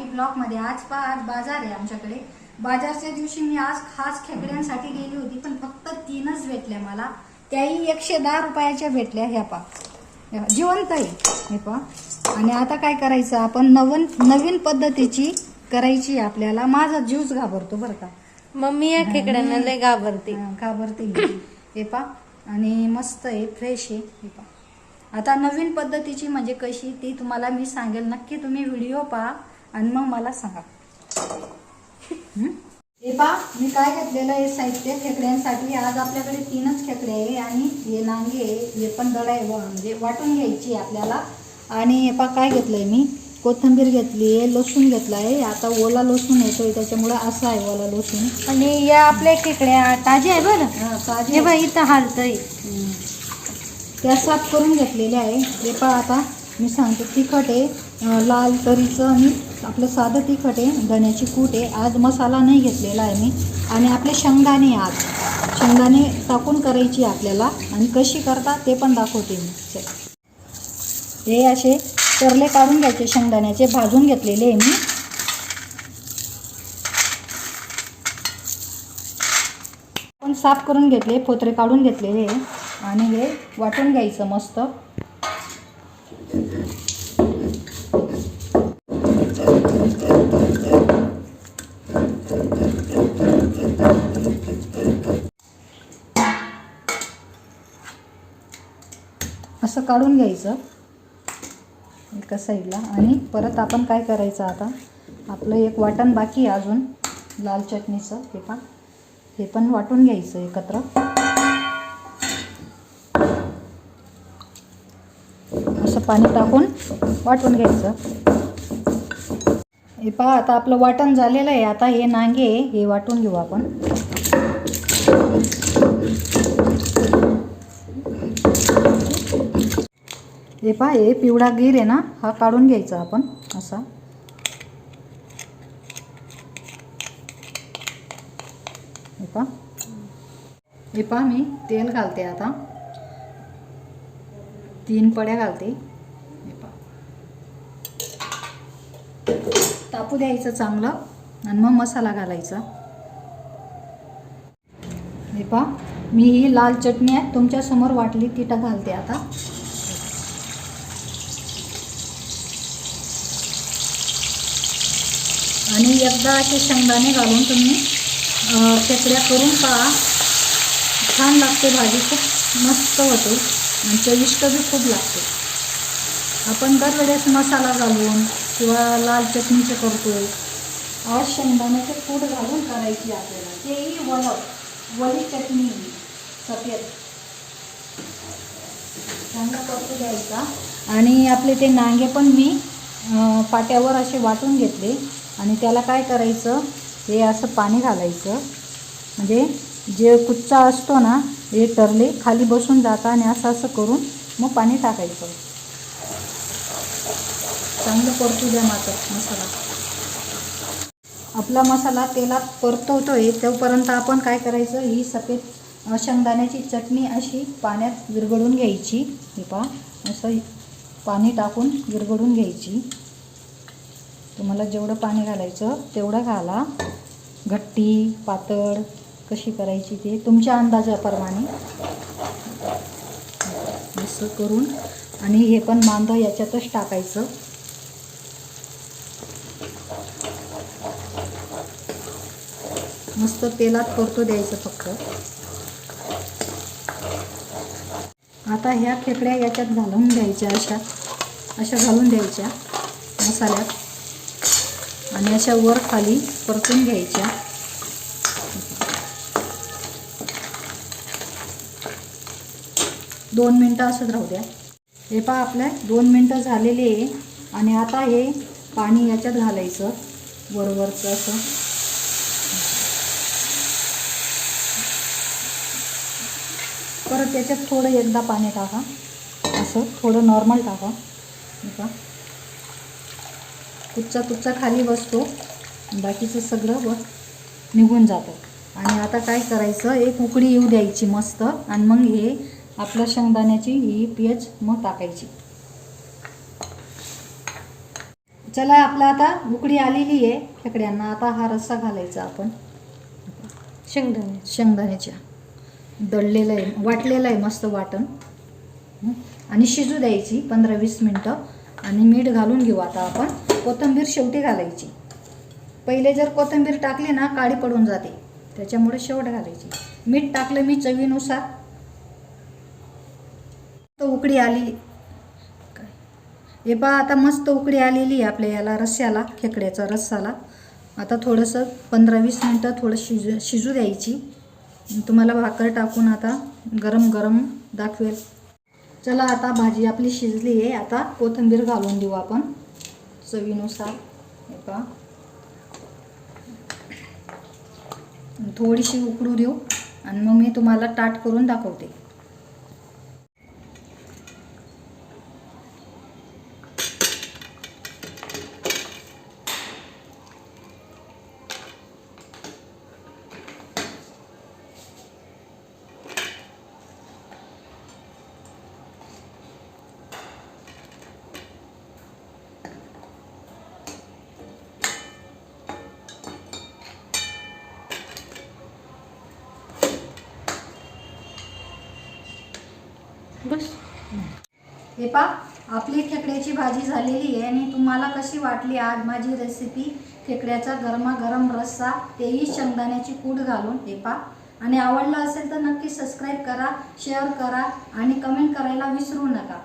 ब्लॉकमध्ये आज पहा आज बाजार आहे आमच्याकडे. बाजारच्या दिवशी मी आज खास खेकड्यांसाठी गेली होती पण फक्त तीनच भेटल्या मला. त्याही एकशे दहा रुपयाच्या भेटल्या ह्या पा. जिवंत आहे हे पा. आणि आता काय करायचं आपण नवीन नवीन पद्धतीची करायची आपल्याला. माझा जीवच घाबरतो बरं का. मम्मी या खेकड्यांना लय घाबरते. घाबरते. हे. पा. आणि मस्त आहे फ्रेश आहे हे पा. आता नवीन पद्धतीची म्हणजे कशी ती तुम्हाला मी सांगेल. नक्की तुम्ही व्हिडिओ पहा. आणि मग मला सांगा. हं? हे पा मी काय घेतलेलं आहे साहित्य खेकड्यांसाठी? आज आपल्याकडे तीनच खेकडे आहे आणि हे नांगे आहे हे पण आहे म्हणजे वाटून घ्यायची आहे आपल्याला. आणि हे पा काय घेतलंय मी? कोथिंबीर घेतली आहे लसूण घेतला आहे. आता ओला लसूण येतोय त्याच्यामुळे असा आहे ओला लसूण. आणि या आपल्या खेकड्या ताज्या आहे बरं? हा, ताजी हे बघ इथं हालतय. त्या साफ करून घेतलेल्या आहे. हे पहा आता. मी सांगते तिखट आहे लाल तरीचं आणि आपलं साधं तिखट आहे धण्याची कूट आहे. आज मसाला नाही घेतलेला आहे मी. आणि आपले शेंगदाणे आज. शेंगदाणे टाकून करायची आहे आपल्याला. आणि कशी करता ते पण दाखवते मी. हे असे तरले काढून घ्यायचे शेंगदाण्याचे. भाजून घेतलेले आहे मी. पण साफ करून घेतले फोतरे काढून घेतलेले आहे. आणि हे वाटून घ्यायचं मस्त. असं काढून घ्यायचं एका साईडला. आणि परत आपण काय करायचं आता? आपलं एक वाटण बाकी आहे अजून लाल चटणीचं हे पण हे पण वाटून घ्यायचं एकत्र. असं पाणी टाकून वाटून घ्यायचं. हे पहा आता आपलं वाटण झालेलं आहे. आता हे नांगे हे वाटून घेऊ आपण. हे पहा हे पिवळा गीर आहे ना हा काढून घ्यायचा आपण असा. हे पहा. हे पहा मी तेल घालते आता. तीन पड्या घालते. हे पहा. तापू द्यायचं चांगलं आणि मग मसाला घालायचा. हे पहा मी ही लाल चटणी आहे तुमच्यासमोर वाटली ती घालते आता. आणि एकदा असे शेंगदाणे घालून तुम्ही खेकड्या करून पहा. छान लागते भाजी खूप मस्त होते आणि चविष्ट बी खूप लागते. आपण दरवेळेस मसाला घालून किंवा लाल चटणीचे करतो. आज शेंगदाण्याचे पूड घालून करायची आपल्याला. तेही वल वली चटणी सफेद. चांगला करतो द्यायचा आणि आपले ते नांगे पण मी पाट्यावर असे वाटून घेतले. आणि त्याला काय करायचं? हे असं पाणी घालायचं. म्हणजे जे कुच्चा असतो ना हे टरले खाली बसून जातं आणि असं असं करून मग पाणी टाकायचं. चांगलं परतू द्या मात्र मसाला. आपला मसाला तेलात परतवतोय तोपर्यंत आपण काय करायचं? ही सफेद शेंगदाण्याची चटणी अशी पाण्यात विरघळून घ्यायची. हे पहा असं पाणी टाकून विरघडून घ्यायची. तुम्हाला जेवढं पाणी घालायचं तेवढं घाला. घट्टी पातळ कशी करायची ते तुमच्या अंदाजाप्रमाणे. असं करून. आणि हे पण मांद याच्यातच टाकायचं. मस्त तेलात परतो द्यायचं फक्त. आता ह्या खेकड्या याच्यात घालून द्यायच्या अशा. अशा घालून द्यायच्या मसाल्यात. आणि अशा वर खाली परतून घ्यायच्या. दोन मिनटं असंच राहू द्या. हे पहा आपल्या दोन मिनटं झालेले आहे आणि आता हे पाणी याच्यात घालायचं वरवरचं असं. परत त्याच्यात थोडं एकदा पाणी टाका. असं थोडं नॉर्मल टाका. का कुच्चा कुच्चा खाली बसतो. बाकीचं सगळं वर निघून जातं. आणि आता काय करायचं? एक उकडी येऊ द्यायची मस्त. आणि मग हे आपल्या शेंगदाण्याची ही पेज मग टाकायची. चला आपला आता उकडी आलेली आहे. खेकड्यांना आता हा रस्सा घालायचा आपण. शेंगदाणे. शेंगदाण्याच्या. दळलेलं आहे वाटलेलं आहे मस्त वाटण. आणि शिजू द्यायची पंधरा वीस मिनटं. आणि मीठ घालून घेऊ आता आपण. कोथिंबीर शेवटी घालायची. पहिले जर कोथिंबीर टाकली ना काळी पडून जाते. त्याच्यामुळे शेवट घालायची. मीठ टाकलं मी चवीनुसार. तो उकडी आली हे पहा आता मस्त उकडी आलेली आहे आपल्या याला रस्स्याला खेकड्याचा रस्साला. आता थोडंसं पंधरा वीस मिनटं थोडं शिजू शिजू द्यायची. तुम्हाला भाकर टाकून आता गरम गरम दाखवेल. चला आता भाजी आपली शिजली आहे. आता कोथिंबीर घालून देऊ आपण. चवीनुसार हे पहा. थोडीशी उकडू देऊ आणि मग मी तुम्हाला ताट करून दाखवते. बस. हे पा आपली खेकड्याची भाजी झालेली आहे आणि तुम्हाला कशी वाटली आज माझी रेसिपी खेकड्याचा गरमागरम रस्सा तेही शेंगदाण्याची कूट घालून हे पा. आणि आवडलं असेल तर नक्की सबस्क्राईब करा शेअर करा आणि कमेंट करायला विसरू नका.